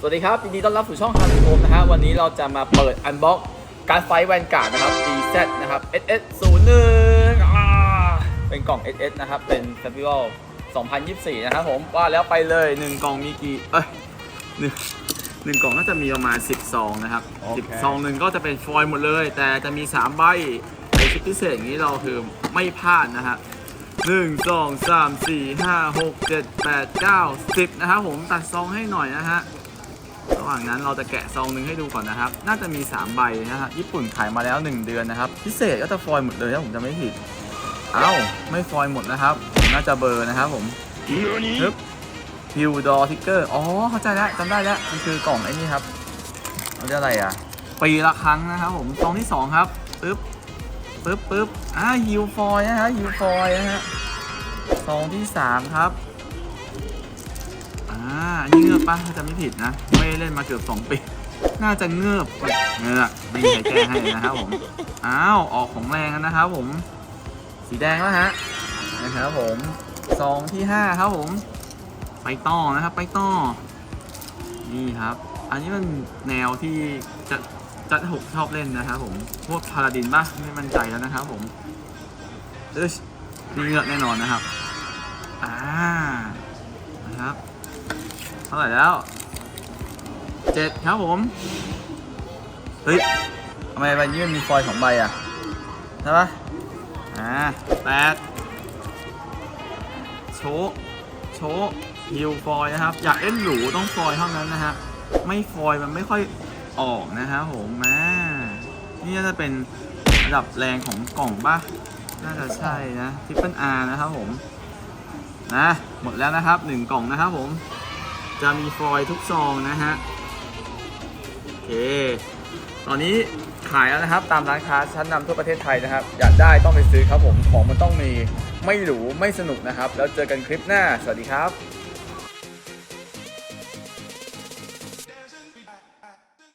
สวัสดีครับยินดีต้อนรับสู่ช่องฮันโฮมนะฮะวันนี้เราจะมาเปิดอันบ็อกการไฟแวนการ์ดนะครับ DZ นะครับ SS 0 1อ่าเป็นกล่อง SS นะครับ เป็น Festival 2024 นะครับผมว่าแล้วไปเลย 1 กล่องมีกี่ เอ้ยหนึ่งหนึ่งกล่องน่าจะมีประมาณ 10 ซองนะครับโอเค10 ซองหนึ่งก็จะเป็นฟอยล์หมดเลย แต่จะมี 3 ใบในชุดพิเศษอย่างนี้เราคือไม่พลาดนะฮะหนึ่งสองสามสี่ห้าหกเจ็ดแปดเก้าสิบนะครับผมตัดซองให้หน่อยนะฮะ ระหว่างนั้นเราจะแกะซองหนึ่งให้ดูก่อนนะครับ น่าจะมี 3 ใบนะฮะ ญี่ปุ่นขายมาแล้ว 1 เดือนนะครับ พิเศษก็จะฟอยหมดเลยถ้าผมจะไม่ผิด เอ้า ไม่ฟอยหมดนะครับผมน่าจะเบอร์นะครับผมฮึบพิวดอทิกเกอร์ อ๋อ เข้าใจแล้วจำได้แล้ว มันคือกล่องไอ้นี่ครับมันจะอะไรอะ ปีละครั้งนะครับผม ซองที่ 2 ครับปึ๊บปึ๊บปึ๊บอ่าฮิวฟอยนะฮะฮิวฟอยนะฮะ ซองที่ 3 ครับ นนี่เงือบปะถ้าจำไม่ผิดนะ ไม่ได้เล่นมาเกือบ2ปี น่าจะเงือบเงือบไม่มีใครแก้ให้นะครับผม อ้าว ออกของแรงแล้วนะครับผม สีแดงแล้วฮะ นะครับผมซองที่5ครับผม ไปต่อนะครับ ไปต่อ นี่ครับ อันนี้มันแนวที่จะจะหกชอบเล่นนะครับผม พวกพาราดินป่ะไม่มั่นใจแล้วนะครับผมเอ้ยนี่เงือกแน่นอนนะครับ อ่า นะครับ เท่าไหร่แล้วเจ็ดครับผม เฮ้ยทำไมใบนี้มันมีฟอยล์สองใบอะ ใช่ปะอ่าแปดโชกโชกฮิวฟอยล์นะครับ อยากเล่นหรูต้องฟอยล์เท่านั้นนะฮะ ไม่ฟอยล์มันไม่ค่อยออกนะครับผมมานี่น่าจะเป็นระดับแรงของกล่องป่ะ น่าจะใช่นะทิปเปิลอาร์นะครับผม นะ หมดแล้วนะครับหนึ่งกล่องนะครับผม จะมีฟอยทุกซองนะฮะ โอเค ตอนนี้ขายแล้วนะครับ ตามร้านค้าชั้นนำทั่วประเทศไทยนะครับ อยากได้ต้องไปซื้อครับผม ของมันต้องมี ไม่หรู ไม่สนุกนะครับ แล้วเจอกันคลิปหน้า สวัสดีครับ